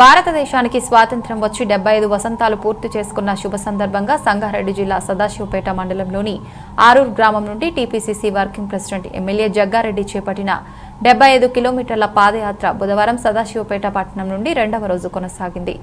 భారతదేశానికి స్వాతంత్ర్యం వచ్చి డెబ్బై ఐదు వసంతాలు పూర్తి చేసుకున్న శుభ సందర్భంగా సంగారెడ్డి జిల్లా సదాశివపేట మండలంలోని ఆరూర్ గ్రామం నుండి TPCC working president MLA Jaggareddy చేపట్టిన డెబ్బై ఐదు కిలోమీటర్ల పాదయాత్ర బుధవారం సదాశివపేట పట్టణం నుండి రెండవ రోజు కొనసాగింది.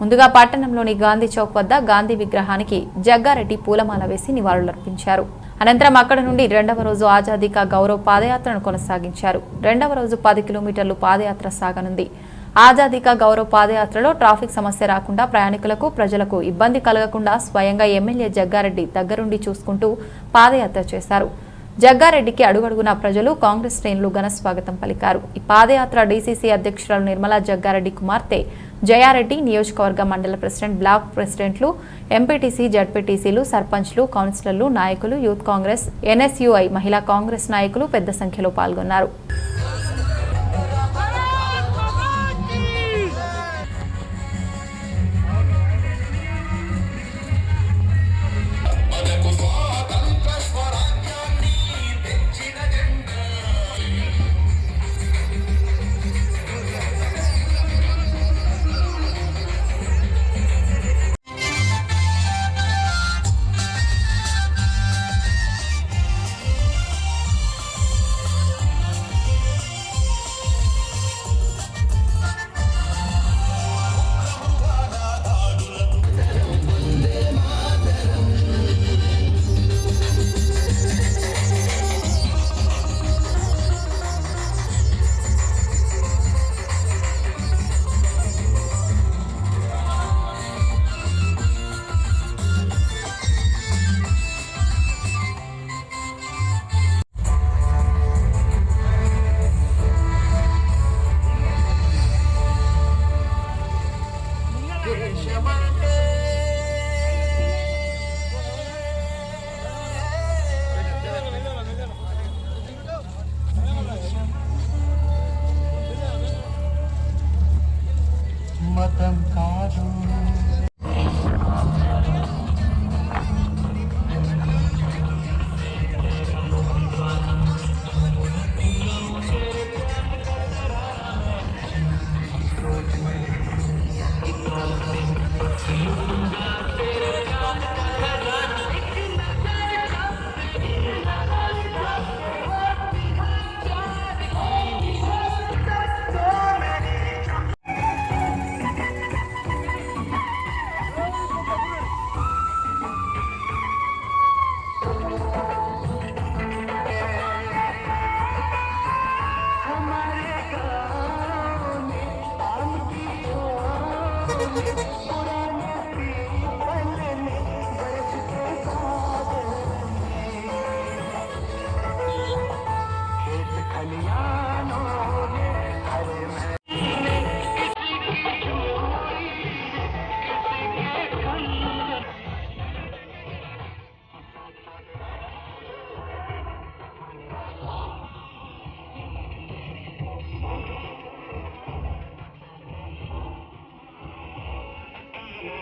ముందుగా పట్టణంలోని గాంధీ చౌక్ వద్ద గాంధీ విగ్రహానికి జగ్గారెడ్డి పూలమాల వేసి నివాళులర్పించారు. అనంతరం అక్కడ నుండి రెండవ రోజు ఆజాదీ కా గౌరవ్ పాదయాత్రను కొనసాగించారు. రెండవ రోజు పది కిలోమీటర్లు పాదయాత్ర సాగనుంది. ఆజాదీకా గౌరవ గౌరవ్ పాదయాత్రలో ట్రాఫిక్ సమస్య రాకుండా ప్రయాణికులకు ప్రజలకు ఇబ్బంది కలగకుండా స్వయంగా ఎమ్మెల్యే జగ్గారెడ్డి దగ్గరుండి చూసుకుంటూ పాదయాత్ర చేశారు. జగ్గారెడ్డికి అడుగడుగున ప్రజలు కాంగ్రెస్ శ్రేణులు ఘన స్వాగతం పలికారు. ఈ పాదయాత్ర డీసీసీ అధ్యక్షురాలు నిర్మలా జగ్గారెడ్డి కుమార్తె జయారెడ్డి నియోజకవర్గ మండల ప్రెసిడెంట్ బ్లాక్ ప్రెసిడెంట్లు ఎంపీటీసీ జడ్పీటీసీలు సర్పంచ్లు కౌన్సిలర్లు నాయకులు యూత్ కాంగ్రెస్ ఎన్ఎస్యుఐ మహిళా కాంగ్రెస్ నాయకులు పెద్ద సంఖ్యలో పాల్గొన్నారు. మతం కాదు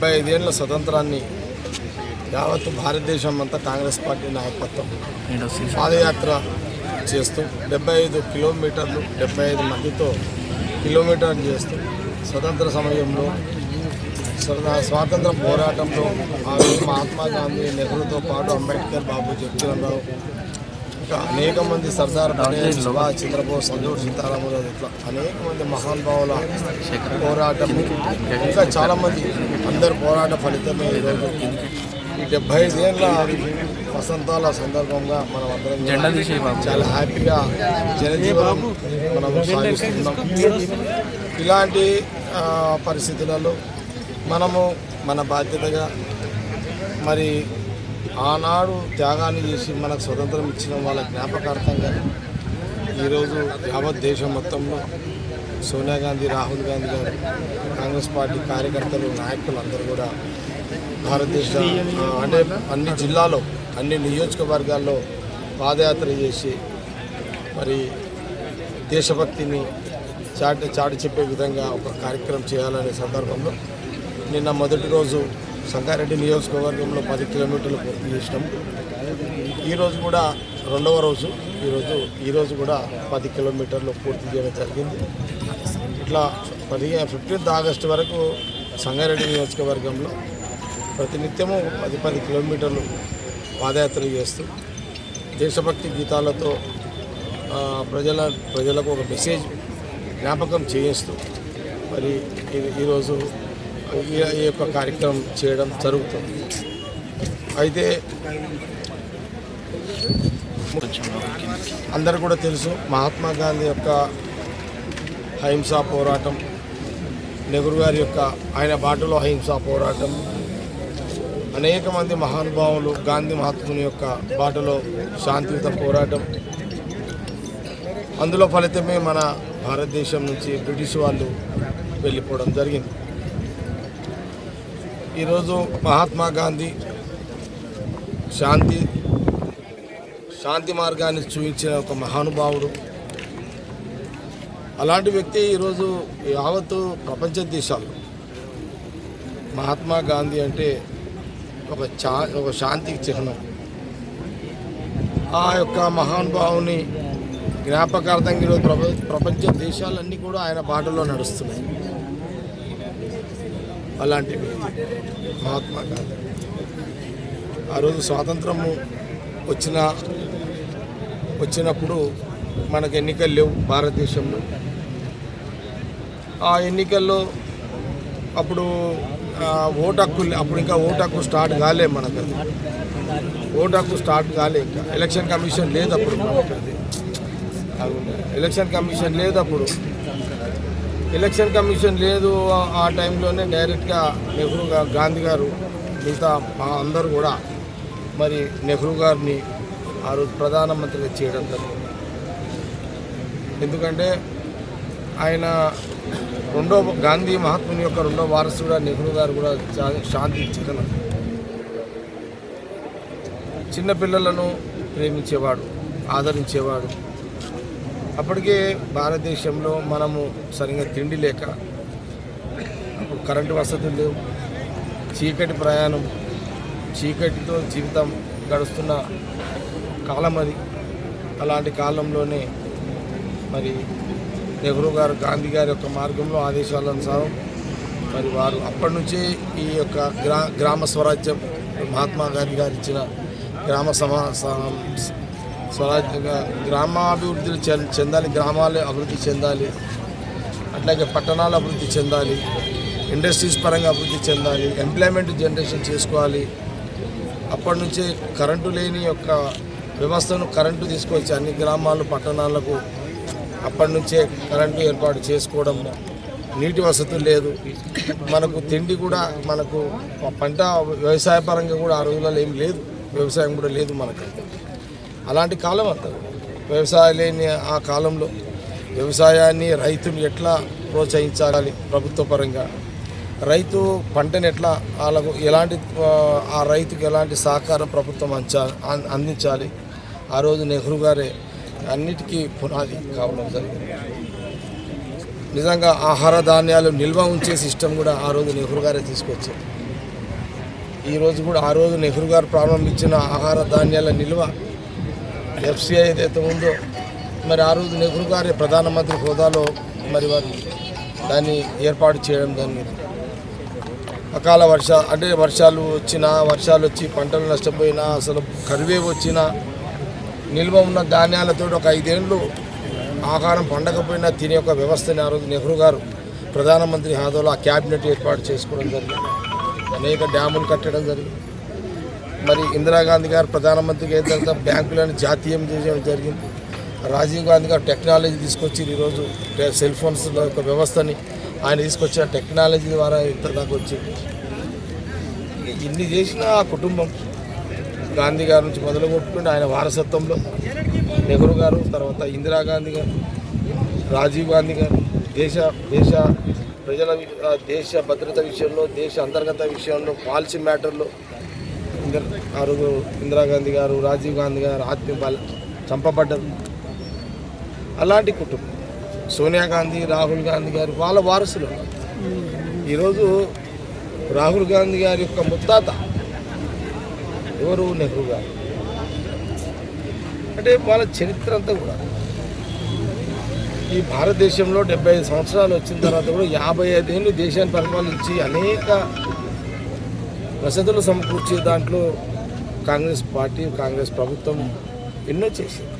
డెబ్బై ఐదేళ్ళ స్వతంత్రాన్ని యావత్తు భారతదేశం అంతా కాంగ్రెస్ పార్టీ నాయకత్వం పాదయాత్ర చేస్తూ డెబ్బై ఐదు కిలోమీటర్లు డెబ్బై ఐదు మందితో కిలోమీటర్లు చేస్తూ స్వతంత్ర సమయంలో స్వ- స్వాతంత్ర పోరాటంలో ఆ మహాత్మా గాంధీ నెహ్రూతో పాటు అంబేద్కర్ బాబు జగజీవనరావు ఇంకా అనేక మంది సర్దార్ పటేల్ సుభాష్ చంద్రబోస్ అల్లూరు సీతారామరాజు ఇట్లా అనేక మంది మహానుభావుల పోరాటం. ఇంకా చాలా మంది అందరి పోరాట ఫలితమే ఈరోజు ఈ డెబ్బై ఐదేళ్ళ వసంతాల సందర్భంగా మనం అందరం చాలా హ్యాపీగా జనజీవనం మనం సాగిస్తున్నాం. ఇలాంటి పరిస్థితులలో మనము మన బాధ్యతగా మరి ఆనాడు త్యాగాన్ని చేసి మనకు స్వతంత్రం ఇచ్చిన వాళ్ళ జ్ఞాపకార్థంగా ఈరోజు యావత్ దేశం మొత్తంలో సోనియా గాంధీ రాహుల్ గాంధీ గారు కాంగ్రెస్ పార్టీ కార్యకర్తలు నాయకులు అందరూ కూడా భారతదేశ అంటే అన్ని జిల్లాలో అన్ని నియోజకవర్గాల్లో పాదయాత్ర చేసి మరి దేశభక్తిని చాటి చాటి చెప్పే విధంగా ఒక కార్యక్రమం చేయాలనే సందర్భంలో నిన్న మొదటి రోజు సంగారెడ్డి నియోజకవర్గంలో పది కిలోమీటర్లు పూర్తి చేసినాం. ఈరోజు కూడా రెండవ రోజు. ఈరోజు ఈరోజు కూడా పది కిలోమీటర్లు పూర్తి చేయడం జరిగింది. ఇట్లా పదిహేను ఫిఫ్టీన్త్ ఆగస్టు వరకు సంగారెడ్డి నియోజకవర్గంలో ప్రతినిత్యము పది పది కిలోమీటర్లు పాదయాత్ర చేస్తూ దేశభక్తి గీతాలతో ప్రజల ప్రజలకు ఒక మెసేజ్ జ్ఞాపకం చేయిస్తూ మరి ఈరోజు ఈ యొక్క కార్యక్రమం చేయడం జరుగుతుంది. అయితే అందరు కూడా తెలుసు మహాత్మా గాంధీ యొక్క అహింసా పోరాటం నెహ్రూ గారి యొక్క ఆయన బాటలో అహింసా పోరాటం అనేక మంది మహానుభావులు గాంధీ మహాత్ముని యొక్క బాటలో శాంతియుత పోరాటం. అందులో ఫలితమే మన భారతదేశం నుంచి బ్రిటిష్ వాళ్ళు వెళ్ళిపోవడం జరిగింది. ఈరోజు మహాత్మా గాంధీ శాంతి శాంతి మార్గాన్ని చూపించిన ఒక మహానుభావుడు. అలాంటి వ్యక్తి ఈరోజు యావత్తు ప్రపంచ దేశాలు మహాత్మా గాంధీ అంటే ఒక చా ఒక శాంతికి చిహ్నం. ఆ యొక్క మహానుభావుని జ్ఞాపకార్థంగా ఈరోజు ప్రపంచ దేశాలన్నీ కూడా ఆయన బాటలో నడుస్తున్నాయి. అలాంటి వ్యక్తి మహాత్మా గాంధీ. ఆ రోజు స్వాతంత్రము వచ్చిన వచ్చినప్పుడు మనకు ఎన్నికలు లేవు భారతదేశంలో. ఆ ఎన్నికల్లో అప్పుడు ఓటు హక్కు అప్పుడు ఇంకా ఓటు హక్కు స్టార్ట్ కాలే మనకు అది. ఓటు హక్కు స్టార్ట్ కాలే ఇంకా. ఎలక్షన్ కమిషన్ లేదు అప్పుడు ఎలక్షన్ కమిషన్ లేదు అప్పుడు. ఎలక్షన్ కమిషన్ లేదు ఆ- టైంలోనే డైరెక్ట్గా నెహ్రూ గారు గాంధీ గారు మిగతా మా అందరూ కూడా మరి నెహ్రూ గారిని ఆ రోజు ప్రధానమంత్రిగా చేయడం జరిగింది. ఎందుకంటే ఆయన రెండో గాంధీ మహాత్ముని యొక్క రెండో వారసుడు నెహ్రూ గారు కూడా చా- శాంతి చిహ్నం చిన్నపిల్లలను ప్రేమించేవాడు ఆదరించేవాడు. అప్పటికే భారతదేశంలో మనము సరిగ్గా తిండి లేక అప్పుడు కరెంటు వసతులు లేవు. చీకటి ప్రయాణం చీకటితో జీవితం గడుస్తున్న కాలం అది. అలాంటి కాలంలోనే మరి నెహ్రూ గారు గాంధీ గారి యొక్క మార్గంలో ఆదేశాల అనుసారం మరి వారు అప్పటి నుంచి ఈ యొక్క గ్రా గ్రామ స్వరాజ్యం మహాత్మా గాంధీ గారు ఇచ్చిన గ్రామ సమా స- గ్రామాభివృద్ధి చెందాలి గ్రామాలు అభివృద్ధి చెందాలి. అట్లాగే పట్టణాలు అభివృద్ధి చెందాలి. ఇండస్ట్రీస్ పరంగా అభివృద్ధి చెందాలి. ఎంప్లాయ్మెంట్ జనరేషన్ చేసుకోవాలి. అప్పటి నుంచే కరెంటు లేని యొక్క వ్యవస్థను కరెంటు తీసుకొచ్చి అన్ని గ్రామాలు పట్టణాలకు అప్పటి నుంచే కరెంటు ఏర్పాటు చేసుకోవడం నీటి వసతులు లేదు. మనకు తిండి కూడా మనకు పంట వ్యవసాయ పరంగా కూడా ఆ రోజులలో ఏం లేదు. వ్యవసాయం కూడా లేదు మనకైతే. అలాంటి కాలం అంత. వ్యవసాయం లేని ఆ కాలంలో వ్యవసాయాన్ని రైతుని ఎట్లా ప్రోత్సహించాలి ప్రభుత్వ పరంగా రైతు పంటను ఎట్లా వాళ్ళకు ఎలాంటి ఆ, రైతుకు ఎలాంటి సహకారం ప్రభుత్వం అంచా అందించాలి. ఆ రోజు నెహ్రూ గారే అన్నిటికీ పునాది కావడం జరిగింది. నిజంగా ఆహార ధాన్యాలు నిల్వ ఉంచే సిస్టమ్ కూడా ఆ రోజు నెహ్రూ గారే తీసుకొచ్చారు. ఈరోజు కూడా ఆ రోజు నెహ్రూ గారు ప్రారంభించిన ఆహార ధాన్యాల నిల్వ ఎఫ్సిఐ ఏదైతే ఉందో మరి ఆ రోజు నెహ్రూ గారి ప్రధానమంత్రి హోదాలో మరి వారు దాన్ని ఏర్పాటు చేయడం జరిగింది. అకాల వర్ష అంటే వర్షాలు వచ్చినా వర్షాలు వచ్చి పంటలు నష్టపోయినా అసలు కరువే వచ్చినా నిల్వ ఉన్న ధాన్యాలతో ఒక ఐదేళ్ళు ఆహారం పండకపోయినా తినే ఒక వ్యవస్థని ఆ రోజు నెహ్రూ గారు ప్రధానమంత్రి హోదాలో ఆ క్యాబినెట్ ఏర్పాటు చేసుకోవడం జరిగింది. అనేక డ్యాములు కట్టడం జరిగింది. మరి ఇందిరాగాంధీ గారు ప్రధానమంత్రికి అయిన తర్వాత బ్యాంకులను జాతీయం చేయడం జరిగింది. రాజీవ్ గాంధీ గారు టెక్నాలజీ తీసుకొచ్చి ఈరోజు. సెల్ ఫోన్స్ యొక్క వ్యవస్థని ఆయన తీసుకొచ్చిన టెక్నాలజీ ద్వారా ఇంత దాకా వచ్చింది. ఇన్ని చేసిన ఆ కుటుంబం గాంధీ గారి నుంచి మొదలు కొట్టుకుంటే ఆయన వారసత్వంలో నెహ్రూ గారు తర్వాత ఇందిరాగాంధీ గారు రాజీవ్ గాంధీ గారు దేశ దేశ ప్రజల వి- దేశ భద్రత విషయంలో దేశ అంతర్గత విషయంలో పాలసీ మ్యాటర్లో ఆ రోజు ఇందిరాగాంధీ గారు రాజీవ్ గాంధీ గారు ఆత్మీయ బాల చంపబడ్డారు అలాంటి కుటుంబం. సోనియా గాంధీ రాహుల్ గాంధీ గారు వాళ్ళ వారసులు. ఈరోజు రాహుల్ గాంధీ గారి యొక్క ముత్తాత ఎవరు? నెహ్రూ గారు. అంటే వాళ్ళ చరిత్ర అంతా కూడా. ఈ భారతదేశంలో డెబ్బై ఐదు సంవత్సరాలు వచ్చిన తర్వాత కూడా యాభై ఐదేళ్ళు దేశాన్ని పరిపాలించి అనేక వసతులు సమకూర్చే దాంట్లో కాంగ్రెస్ పార్టీ కాంగ్రెస్ ప్రభుత్వం ఎన్నో చేసింది.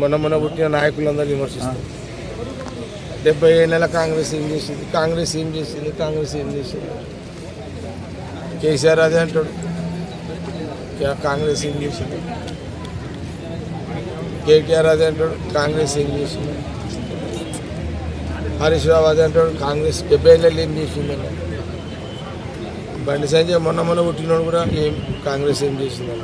మొన్న మొన్న పుట్టిన నాయకులందరూ విమర్శిస్తారు డెబ్బై ఏళ్ళ కాంగ్రెస్ ఏం చేసింది? కాంగ్రెస్ ఏం చేసింది? కాంగ్రెస్ ఏం చేసింది? కేసీఆర్ అదే అంటాడు. కాంగ్రెస్ ఏం చేసింది? కేటీఆర్ అదే అంటాడు. కాంగ్రెస్ ఏం చేసింది? హరీష్ రావు అదే అంటాడు. కాంగ్రెస్ డెబ్బై ఏళ్ళు ఏం చేసింది అన్నాడు. బండి సంజయ్ మొన్న మొన్న పుట్టినోడు కూడా ఏం కాంగ్రెస్ ఏం చేసింది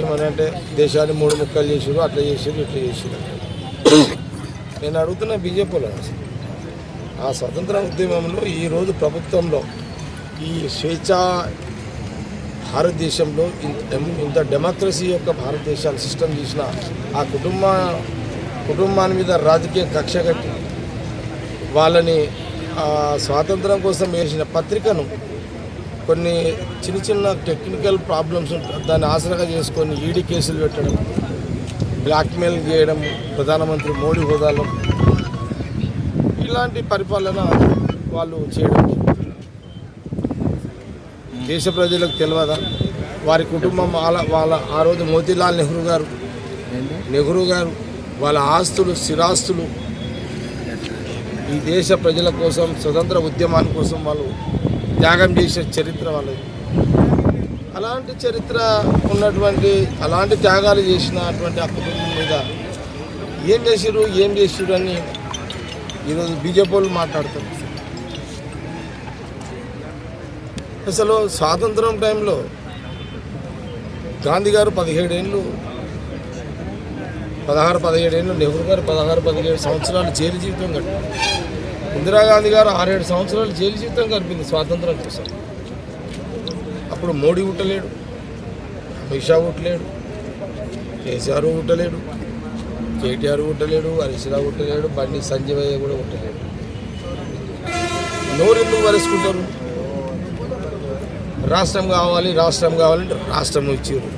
ఏమనంటే దేశాన్ని మూడు ముక్కలు చేసారు అట్లా చేసారు ఇట్లా చేసారు నేను అడుగుతున్నా బీజేపీలో ఆ స్వతంత్ర ఉద్యమంలో ఈరోజు ప్రభుత్వంలో ఈ స్వేచ్ఛ భారతదేశంలో ఇంత డెమోక్రసీ యొక్క భారతదేశాన్ని సిస్టమ్ చేసిన ఆ కుటుంబ కుటుంబాన్ని మీద రాజకీయ కక్ష కట్టి వాళ్ళని స్వాతంత్రం కోసం వేసిన పత్రికను కొన్ని చిన్న చిన్న టెక్నికల్ ప్రాబ్లమ్స్ ఉంటాయి దాన్ని ఆసరాగా చేసుకొని ఈడీ కేసులు పెట్టడం బ్లాక్మెయిల్ చేయడం ప్రధానమంత్రి మోడీ హోదాలో ఇలాంటి పరిపాలన వాళ్ళు చేయడం దేశ ప్రజలకు తెలియదా వారి కుటుంబం వాళ్ళ వాళ్ళ ఆ రోజు మోతీలాల్ నెహ్రూ గారు నెహ్రూ గారు వాళ్ళ ఆస్తులు స్థిరాస్తులు ఈ దేశ ప్రజల కోసం స్వతంత్ర ఉద్యమాని కోసం వాళ్ళు త్యాగం చేసే చరిత్ర వాళ్ళది. అలాంటి చరిత్ర ఉన్నటువంటి అలాంటి త్యాగాలు చేసినటువంటి ఆ కుటుంబం మీద ఏం చేసిరు ఏం చేసిరు అని ఈరోజు బీజేపీ వాళ్ళు మాట్లాడతారు. అసలు స్వాతంత్రం టైంలో గాంధీ గారు పదిహేడేళ్ళు పదహారు పదిహేడేళ్ళు నెహ్రూ గారు పదహారు పదిహేడు సంవత్సరాలు జైలు జీవితం గడిపారు? ఇందిరాగాంధీ గారు ఆరేడు సంవత్సరాలు జైలు జీవితం గడిపింది స్వాతంత్రం కోసం. అప్పుడు మోడీ ఉట్టలేడు అమిత్ షా ఉట్టలేడు కేసీఆర్ ఉట్టలేడు కేటీఆర్ ఉట్టలేడు హరీష్ రావు ఉట్టలేడు బండి సంజయ్ కూడా ఉట్టలేడు నోరు ఎందుకు వరుసుకుంటారు రాష్ట్రం కావాలి రాష్ట్రం కావాలంటే రాష్ట్రం ఇచ్చారు.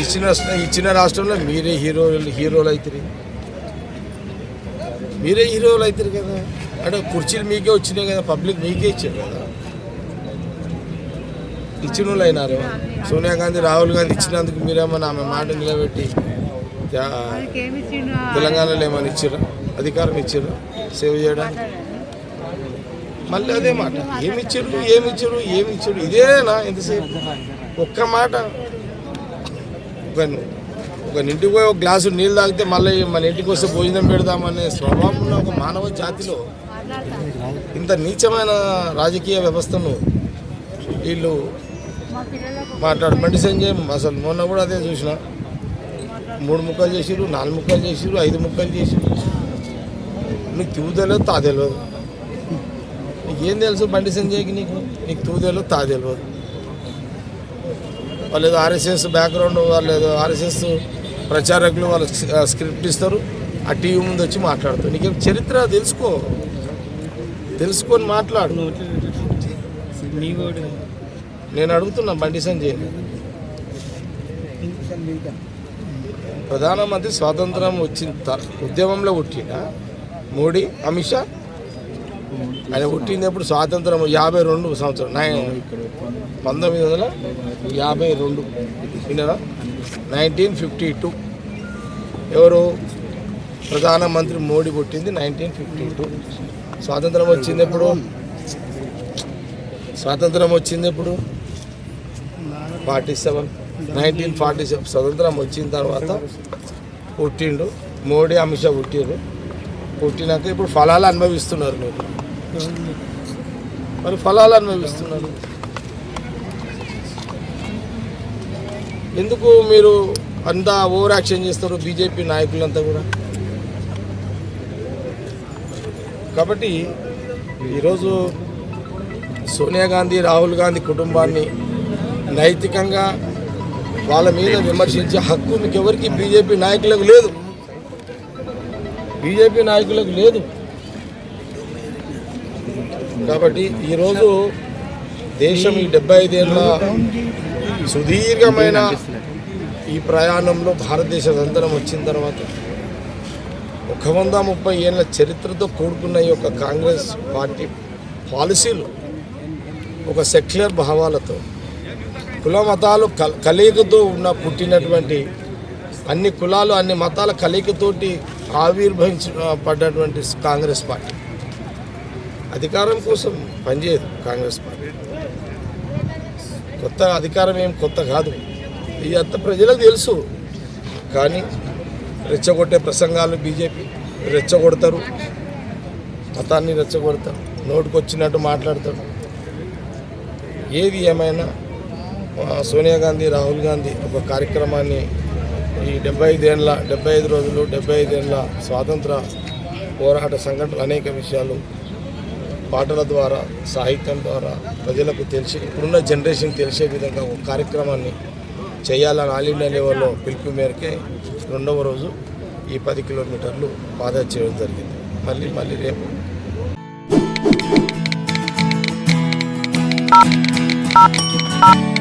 ఇచ్చిన ఇచ్చిన రాష్ట్రంలో మీరే హీరోలు హీరోలు అవుతారు మీరే హీరోలు అవుతారు కదా. అంటే కుర్చీలు మీకే వచ్చినాయి కదా పబ్లిక్ మీకే ఇచ్చారు కదా. ఇచ్చిన వాళ్ళు అయినారు సోనియా గాంధీ రాహుల్ గాంధీ ఇచ్చినందుకు మీరేమన్నా ఆమె మాట నిలబెట్టి తెలంగాణలో ఏమైనా ఇచ్చారా అధికారం ఇచ్చారు సేవ్ చేయడానికి? మళ్ళీ అదే మాట. ఏమి ఇచ్చారు ఏమి ఇచ్చారు ఏమి ఇచ్చారు ఇదేనా ఎంతసేపు ఒక్క మాట ఒక ఒక ఇంటికి పోయి ఒక గ్లాసు నీళ్ళు తాగితే మళ్ళీ మన ఇంటికి వస్తే భోజనం పెడదామనే స్వభావం ఉన్న ఒక మానవ జాతిలో ఇంత నీచమైన రాజకీయ వ్యవస్థను వీళ్ళు మాట్లాడు బండి సంజయ్ అసలు మొన్న కూడా అదే చూసిన. మూడు ముక్కలు చేసిరు నాలుగు ముక్కలు చేసిరు ఐదు ముక్కలు చేసిరు నీకు తూ తా తెలియదు. నీకేం తెలుసు బండి సంజయ్కి నీకు? నీకు తూదేలో తా తెలియదు. వాళ్ళు ఏదో ఆర్ఎస్ఎస్ బ్యాక్గ్రౌండ్ వాళ్ళు ఏదో ఆర్ఎస్ఎస్ ప్రచారకులు వాళ్ళు స్క్రిప్ట్ ఇస్తారు. ఆ టీవీ ముందు వచ్చి మాట్లాడతారు. నీకేం చరిత్ర తెలుసుకో? తెలుసుకొని మాట్లాడు. నేను అడుగుతున్నా బండి సంజయ్. ప్రధానమంత్రి స్వాతంత్రం వచ్చిన ఉద్యమంలో పుట్టిన మోడీ అమిత్ షా ఆయన పుట్టింది స్వాతంత్రం యాభై రెండు సంవత్సరం. నైన్ పంతొమ్మిది వందల యాభై రెండు. విన్నారా? Nineteen fifty two. ఎవరు? ప్రధానమంత్రి మోడీ పుట్టింది నైన్టీన్ ఫిఫ్టీ టూ. స్వాతంత్రం వచ్చింది ఎప్పుడు? స్వాతంత్రం వచ్చింది ఎప్పుడు? Forty seven. Nineteen forty seven. స్వతంత్రం వచ్చిన తర్వాత పుట్టిండు. మోడీ అమిత్ షా పుట్టిండు పుట్టినాక ఇప్పుడు ఫలాలు అనుభవిస్తున్నారు మీరు. మరి ఫలాలు అనుభవిస్తున్నారు ఎందుకు మీరు అంతా ఓవర్ యాక్షన్ చేస్తారు బీజేపీ నాయకులంతా కూడా? కాబట్టి ఈరోజు సోనియా గాంధీ రాహుల్ గాంధీ కుటుంబాన్ని నైతికంగా వాళ్ళ మీద విమర్శించే హక్కు మీకు ఎవరికి బీజేపీ నాయకులకు లేదు. బీజేపీ నాయకులకు లేదు. కాబట్టి ఈరోజు దేశం ఈ డెబ్బై ఐదేళ్ళ సుదీర్ఘమైన ఈ ప్రయాణంలో భారతదేశ స్వతంత్రం వచ్చిన తర్వాత ఒక వంద ముప్పై ఏళ్ళ చరిత్రతో కూడుకున్న ఈ యొక్క కాంగ్రెస్ పార్టీ పాలసీలు ఒక సెక్యులర్ భావాలతో కుల మతాలు కల- కలయికతో ఉన్న పుట్టినటువంటి అన్ని కులాలు అన్ని మతాల కలయికతోటి ఆవిర్భవించ పడ్డటువంటి కాంగ్రెస్ పార్టీ. అధికారం కోసం పనిచేయదు కాంగ్రెస్ పార్టీ. కొత్త అధికారం ఏం కొత్త కాదు. ఇది అంత ప్రజలకు తెలుసు. కానీ రెచ్చగొట్టే ప్రసంగాలు బీజేపీ రెచ్చగొడతారు. మతాన్ని రెచ్చగొడతారు. నోటికి వచ్చినట్టు మాట్లాడతారు. ఏది ఏమైనా సోనియా గాంధీ రాహుల్ గాంధీ ఒక కార్యక్రమాన్ని ఈ డెబ్బై ఐదేళ్ళ డెబ్బై ఐదు రోజులు డెబ్బై ఐదేళ్ళ స్వాతంత్ర పోరాట సంఘటనలు అనేక విషయాలు పాటల ద్వారా సాహిత్యం ద్వారా ప్రజలకు తెలిసి ఇప్పుడున్న జనరేషన్ తెలిసే విధంగా ఒక కార్యక్రమాన్ని చేయాలని ఆల్ ఇండియా లెవెల్లో పిలుపు మేరకే రెండవ రోజు ఈ పది కిలోమీటర్లు పాదయాత్ర చేయడం జరిగింది. మళ్ళీ మళ్ళీ రేపు. Thank